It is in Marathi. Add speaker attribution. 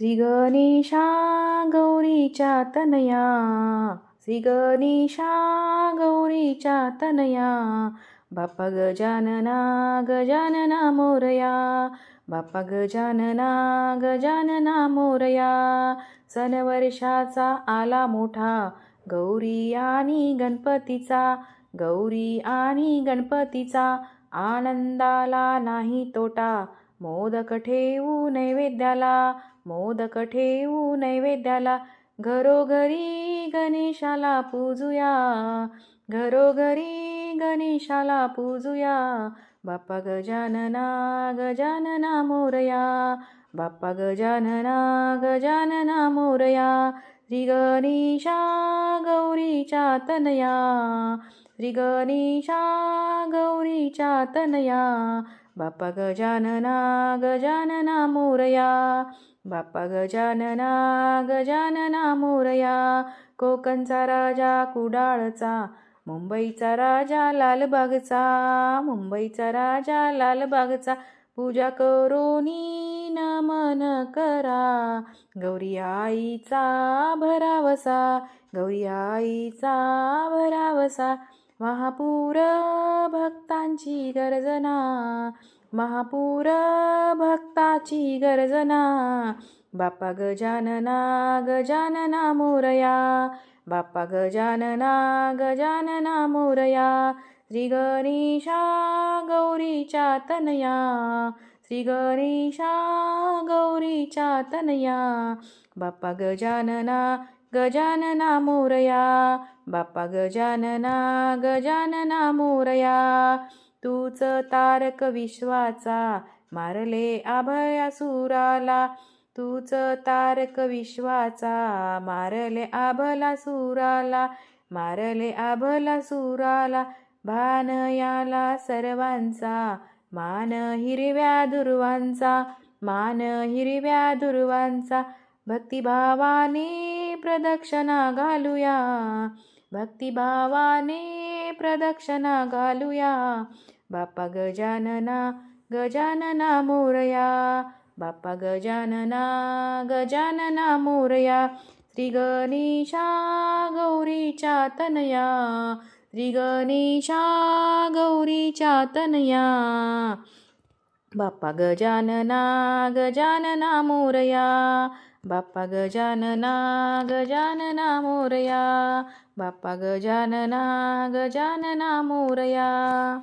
Speaker 1: श्री गणेशा गौरीच्या तनया श्री गणेशा गौरीच्या तनया बाप्पा गजानना गजानना मोरया बाप्पा गजानना गजानना मोरया सण वर्षाचा आला मोठा गौरी आणि गणपतीचा गौरी आणि गणपतीचा आनंदाला नाही तोटा मोदक ठेवू नैवेद्याला मोदक ठेवू नैवेद्याला. घरोघरी गणेशाला पूजूया घरोघरी गणेशाला पूजूया. बाप्पा गजानना गजानना मोरया बाप्पा गजानना गजानना मोरया. श्री गणेशा गौरीच्या तनया. श्री गणेशा गौरीच्या तनया बाप्पा गजानना गजानना मोरया बाप्पा गजानना गजानना मोरया कोकणचा राजा कुडाळचा मुंबईचा राजा लालबागचा मुंबईचा राजा लालबागचा पूजा करोनी नमन करा गौरी आईचा भरावसा गौरी आईचा भरावसा महापूर भक्तांची गर्जना महापूर भक्ताची गर्जना. बाप्पा गजानना गजानना मोरया. बाप्पा गजानना गजानना मोरया. श्री गणेशा गौरीच्या तनया. श्री गणेशा गौरीच्या तनया. बाप्पा गजानना गजानना मोरया. बाप्पा गजानना गजानना मोरया. तूच तारक विश्वाचा मारले आभयासुराला तूच तारक विश्वाचा मारले आभला सुराला. मारले आभला सुराला भान याला सर्वांचा. मान हिरव्या दुर्वांचा मान हिरव्या दुर्वांचा. भक्तिभावाने प्रदक्षिणा घालूया भक्तिभावाने प्रदक्षिणा घालूया बाप्पा गजानना गजानना मोरया। बाप्पा गजानना गजानना मोरया। श्री गणेशा गौरीच्या तनया। श्री गणेशा गौरीच्या तनया। बाप्पा गजानना गजानना मोरया। बाप्पा गजानना गजानना मोरया. बाप्पा गजानना गजानना मोरया.